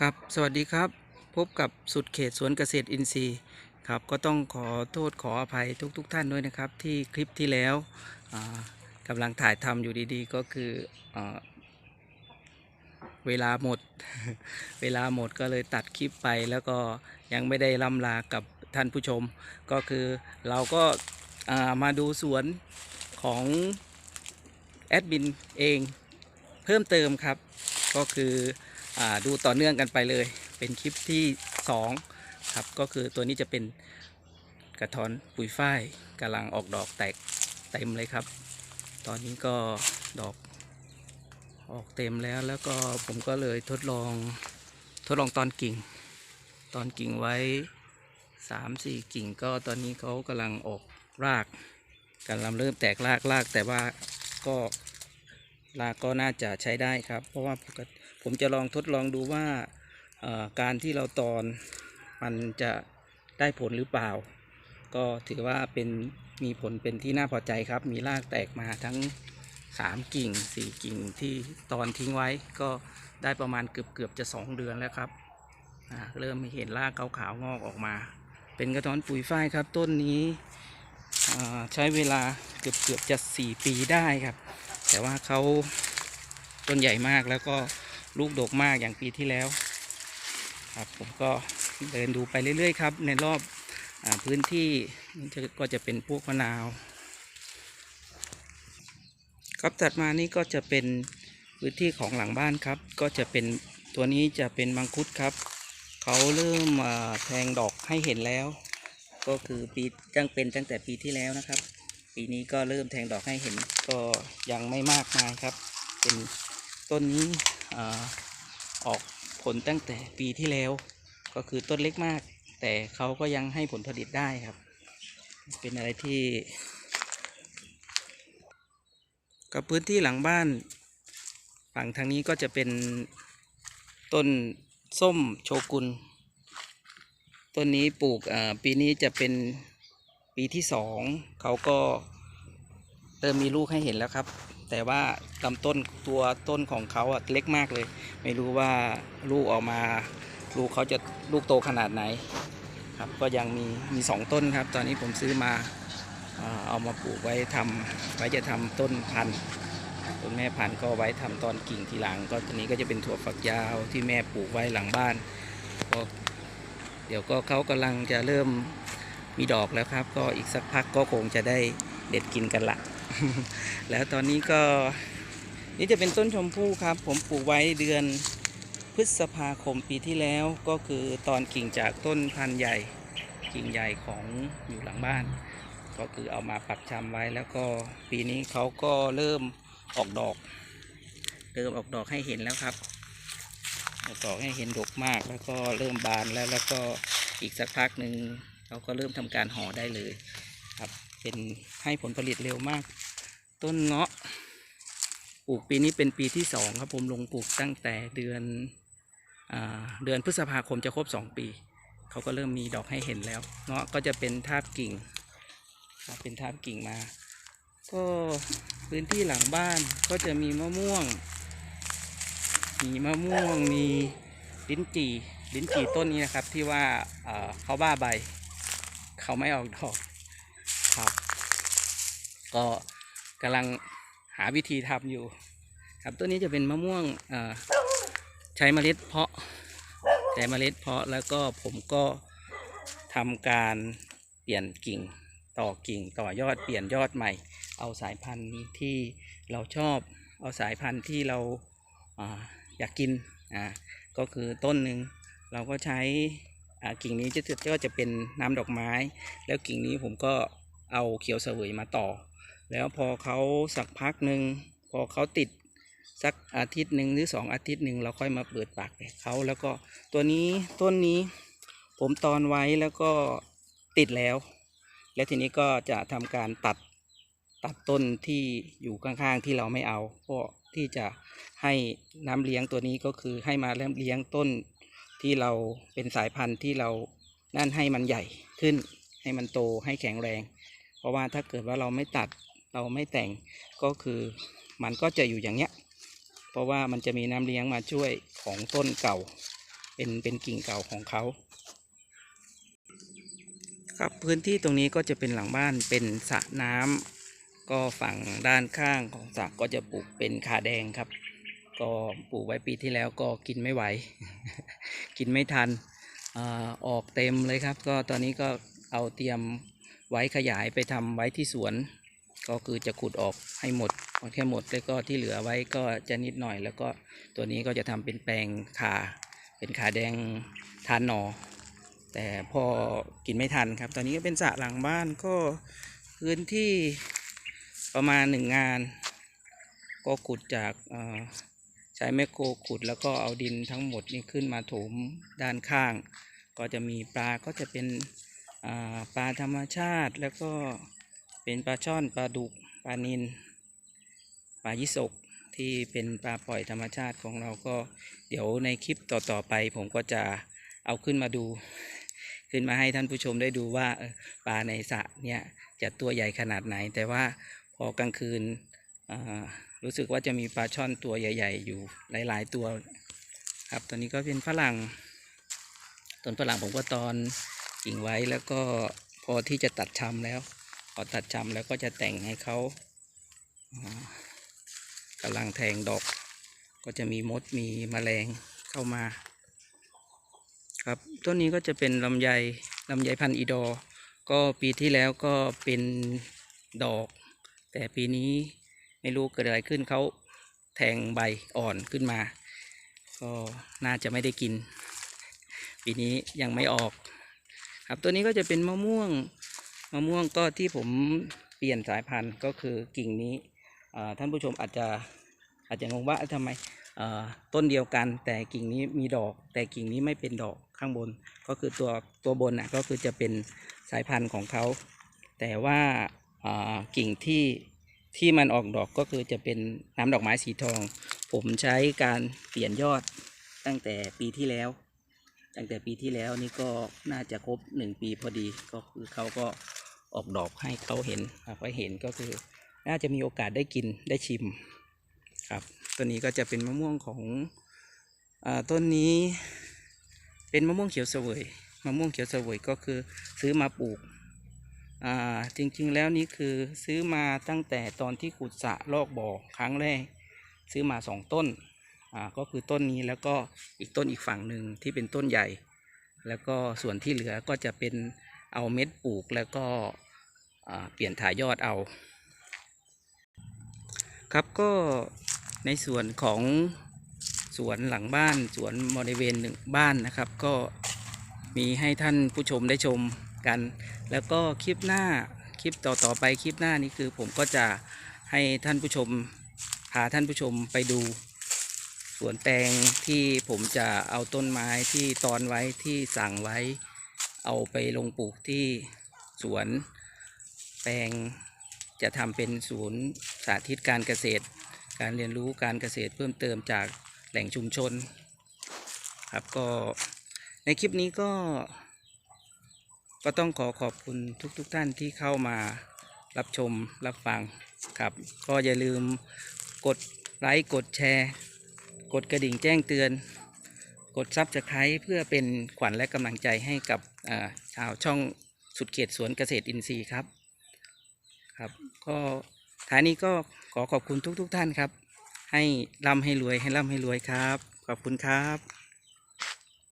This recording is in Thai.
ครับสวัสดีครับ พบกับสุดเขตสวนเกษตรอินทรีย์ครับก็ต้องขอโทษขออภัยทุกๆทท่านด้วยนะครับ ที่คลิปที่แล้วกำลังถ่ายทำอยู่ดีๆ ก็คืออเวลาหมด เวลาหมดก็เลยตัดคลิปไปแล้วก็ยังไม่ได้ล่ำลากับท่านผู้ชม ก็คือเราก็มาดูสวนของแอดมินเองเพิ่มเติมครับ ก็คือ ดูต่อเนื่องกันไปเลย เป็นคลิปที่ 2 ครับ ก็คือตัวนี้จะเป็นกระท้อนปุ๋ยฝ้ายกำลังออกดอกแตกเต็มเลยครับ ตอนนี้ก็ดอกออกเต็มแล้วแล้วก็ผมก็เลยทดลองทดลองตอนกิ่ง ตอนกิ่งไว้ 3-4 กิ่งก็ตอนนี้เขากำลังออกรากกำลังเริ่มแตกรากรากแต่ว่าก็รากก็น่าจะใช้ได้ครับ เพราะว่าปกติ ผมจะลองทดลองดูว่าการที่เราตอนมันจะได้ผลหรือเปล่า ก็ถือว่าเป็นมีผลเป็นที่น่าพอใจครับ มีรากแตกมาทั้ง 3 กิ่ง 4 กิ่งที่ตอนทิ้งไว้ก็ได้ประมาณเกือบเกือบจะ 2 เดือนแล้วครับเริ่มเห็นรากขาวๆงอกออกมา เป็นกระท้อนปุ๋ยฝ้ายครับ ต้นนี้ใช้เวลาเกือบเกือบจะ 4 ปีได้ครับ แต่ว่าเขาต้นใหญ่มากแล้วก็ ลูกดกมากอย่างปีที่แล้วครับผมก็เดินดูไปเรื่อยๆครับ ในรอบอพื้นที่นี่ก็จะเป็นพวกมะนาว ครับถัดมานี่ก็จะเป็นพื้นที่ของหลังบ้านครับ ก็จะเป็นตัวนี้จะเป็นมังคุดครับเขาเริ่มแทงดอกให้เห็นแล้ว ก็คือปีตั้งเป็นตั้งแต่ปีที่แล้วนะครับ ปีนี้ก็เริ่มแทงดอกให้เห็นก็ยังไม่มากมายครับ เป็นต้นนี้ ออกผลตั้งแต่ปีที่แล้ว ก็คือต้นเล็กมาก แต่เขาก็ยังให้ผลผลิตได้ครับ เป็นอะไรที่ กับพื้นที่หลังบ้าน ฝั่งทางนี้ก็จะเป็นต้นส้มโชกุนต้นนี้ปลูกปีนี้จะเป็นปีที่สองเขาก็เริ่มมีลูกให้เห็นแล้วครับ แต่ว่าลำต้นตัวต้นของเขาอะเล็กมากเลย ไม่รู้ว่าลูกออกมา ลูกเขาจะลูกโตขนาดไหนครับก็ยังมีมีสองต้นครับ ตอนนี้ผมซื้อมาเอามาปลูกไว้ทำไว้จะทำต้นพันธุ์ต้นแม่พันธุ์ก็ไว้ทำตอนกิ่งทีหลัง ก็ตัวนี้ก็จะเป็นถั่วฝักยาวที่แม่ปลูกไว้หลังบ้านก็เดี๋ยวก็เขากำลังจะเริ่มมีดอกแล้วครับ ก็อีกสักพักก็คงจะได้เด็ดกินกันละ แล้วตอนนี้ก็นี่จะเป็นต้นชมพู่ครับ ผมปลูกไว้เดือนพฤษภาคมปีที่แล้วก็คือตอนกิ่งจากต้นพันธุ์ใหญ่ กิ่งใหญ่ของอยู่หลังบ้าน ก็คือเอามาปักชำไว้แล้วก็ปีนี้เขาก็เริ่มออกดอก เริ่มออกดอกให้เห็นแล้วครับออกดอกให้เห็นดกมากแล้วก็เริ่มบานแล้วแล้วก็อีกสักพักหนึ่งเขาก็เริ่มทำการห่อได้เลยครับ เป็นให้ผลผลิตเร็วมาก ต้นเงาะปลูกปีนี้เป็นปีที่สองครับผมลงปลูกตั้งแต่เดือนอเดือนพฤษภาคมจะครบสองปี เขาก็เริ่มมีดอกให้เห็นแล้ว เงาะก็จะเป็นทาบกิ่งเป็นทาบกิ่งมา ก็พื้นที่หลังบ้านก็จะมีมะม่วง มีมะม่วงมีลิ้นจี่ลิ้นจี่ต้นนี้นะครับที่ว่าเขาบ้าใบ เขาไม่ออกดอก ก็กำลังหาวิธีทำอยู่ ครับต้นนี้จะเป็นมะม่วงใช้เมล็ดเพาะใช้เมล็ดเพาะแล้วก็ผมก็ทำการเปลี่ยนกิ่งต่อกิ่งต่อยอดเปลี่ยนยอดใหม่ เอาสายพันธุ์ที่เราชอบ เอาสายพันธุ์ที่เราอาอยากกินอ่าก็คือต้นหนึ่งเราก็ใช้กิ่งนี้จะจะก็จะเป็นน้ำดอกไม้ แล้วกิ่งนี้ผมก็เอาเขียวเสวยมาต่อ แล้วพอเขาสักพักหนึ่งพอเขาติดสักอาทิตย์หนึ่งหรือสองอาทิตย์หนึ่งเราค่อยมาเปิดปากแบกเขาแล้วก็ตัวนี้ต้นนี้ผมตอนไว้แล้วก็ติดแล้ว และทีนี้ก็จะทำการตัดตัดต้นที่อยู่ข้างๆที่เราไม่เอาเพราะที่จะให้น้ำเลี้ยงตัวนี้ก็คือให้มาเริ่มเลี้ยงต้นที่เราเป็นสายพันธุ์ที่เรานั่นให้มันใหญ่ขึ้น ให้มันโตให้แข็งแรง เพราะว่าถ้าเกิดว่าเราไม่ตัด เราไม่แต่งก็คือมันก็จะอยู่อย่างเนี้ย เพราะว่ามันจะมีน้ำเลี้ยงมาช่วยของต้นเก่า เป็นเป็นกิ่งเก่าของเขาครับพื้นที่ตรงนี้ก็จะเป็นหลังบ้านเป็นสระน้ำก็ฝั่งด้านข้างของสระก็จะปลูกเป็นขาแดงครับ ก็ปลูกไว้ปีที่แล้วก็กินไม่ไหว กินไม่ทันอาออกเต็มเลยครับ ก็ตอนนี้ก็เอาเตรียมไว้ขยายไปทำไว้ที่สวน ก็คือจะขุดออกให้หมดเอแค่หมดแล้วก็ที่เหลือไว้ก็จะนิดหน่อย แล้วก็ตัวนี้ก็จะทำเป็นแปลงขาเป็นขาแดงทานหนอ แต่พอกินไม่ทันครับ ตอนนี้ก็เป็นสระหลังบ้านก็พื้นที่ประมาณหนึ่งงาน ก็ขุดจากใช้แมคโครขุดแล้วก็เอาดินทั้งหมดนี่ขึ้นมาถมด้านข้าง ก็จะมีปลาก็จะเป็นปลาธรรมชาติแล้วก็ เป็นปลาช่อนปลาดุกปลานิลปลายิสกที่เป็นปลาปล่อยธรรมชาติของเราก็เดี๋ยวในคลิปต่อๆไป ผมก็จะเอาขึ้นมาดู ขึ้นมาให้ท่านผู้ชมได้ดูว่าปลาในสระเนี่ยจะตัวใหญ่ขนาดไหน แต่ว่าพอกลางคืนรู้สึกว่าจะมีปลาช่อนตัวใหญ่ ๆ อยู่หลายๆตัวครับตอนนี้ก็เป็นฝรั่งต้นฝรั่งผมก็ตอนกิ่งไว้แล้วก็พอที่จะตัดชำแล้ว พอตัดชำแล้วก็จะแต่งให้เขากำลังแทงดอก ก็จะมีมดมีแมลงเข้ามา ครับต้นนี้ก็จะเป็นลำไยลำไยพันธุ์อีดอ ก็ปีที่แล้วก็เป็นดอก แต่ปีนี้ไม่รู้เกิดอะไรขึ้นเขาแทงใบอ่อนขึ้นมา ก็น่าจะไม่ได้กิน ปีนี้ยังไม่ออก ครับตัวนี้ก็จะเป็นมะม่วง มะม่วงก็ที่ผมเปลี่ยนสายพันธุ์ก็คือกิ่งนี้ท่านผู้ชมอาจจะอาจจะงงว่าเอ้าทำไมต้นเดียวกัน แต่กิ่งนี้มีดอก แต่กิ่งนี้ไม่เป็นดอกข้างบน ก็คือตัวตัวบนน่ะก็คือจะเป็นสายพันธุ์ของเขา แต่ว่าอ่ากิ่งที่ที่มันออกดอกก็คือจะเป็นน้ำดอกไม้สีทอง ผมใช้การเปลี่ยนยอดตั้งแต่ปีที่แล้ว ตั้งแต่ปีที่แล้วนี่ก็น่าจะครบหนึ่งปีพอดีก็คือเขาก็ ออกดอกให้เขาเห็นครับไว้เห็นก็คือ น่าจะมีโอกาสได้กินได้ชิมครับต้นนี้ก็จะเป็นมะม่วงของอต้นนี้เป็นมะม่วงเขียวเสวยมะม่วงเขียวเสวยก็คือซื้อมาปลูกอ่าจริงๆแล้วนี่คือซื้อมาตั้งแต่ตอนที่ขุดสะลอกบ่อครั้งแรก ซื้อมาสองต้นอ่าก็คือต้นนี้แล้วก็อีกต้นอีกฝั่งหนึ่งที่เป็นต้นใหญ่ แล้วก็ส่วนที่เหลือก็จะเป็นเอาเม็ดปลูกแล้วก็ เปลี่ยนถ่ายยอดเอา ครับก็ในส่วนของสวนหลังบ้านสวนบริเวณหนึ่งบ้านนะครับ ก็มีให้ท่านผู้ชมได้ชมกัน แล้วก็คลิปหน้าคลิปต่อต่อไปคลิปหน้านี้คือผมก็จะให้ท่านผู้ชมพาท่านผู้ชมไปดูสวนแตงที่ผมจะเอาต้นไม้ที่ตอนไว้ที่สั่งไว้ เอาไปลงปลูกที่สวน แปลงจะทำเป็นศูนย์สาธิตการเกษตร การเรียนรู้การเกษตรเพิ่มเติมจากแหล่งชุมชน ครับก็ในคลิปนี้ก็ ก็ต้องขอขอบคุณทุกๆทท่านที่เข้ามารับชมรับฟังครับ ก็อย่าลืมกดไลค์กดแชร์ กดกระดิ่งแจ้งเตือน กดซับสไครต์เพื่อเป็นขวัญและกำลังใจให้กับชาวช่องสุดเขตสวนเกษตรอินทรีย์ครับ ครับ ก็ท้ายนี้ก็ขอขอบคุณทุกๆทท่านครับ ให้ร่ำให้รวยให้ร่ำให้รวยครับ ขอบคุณครับ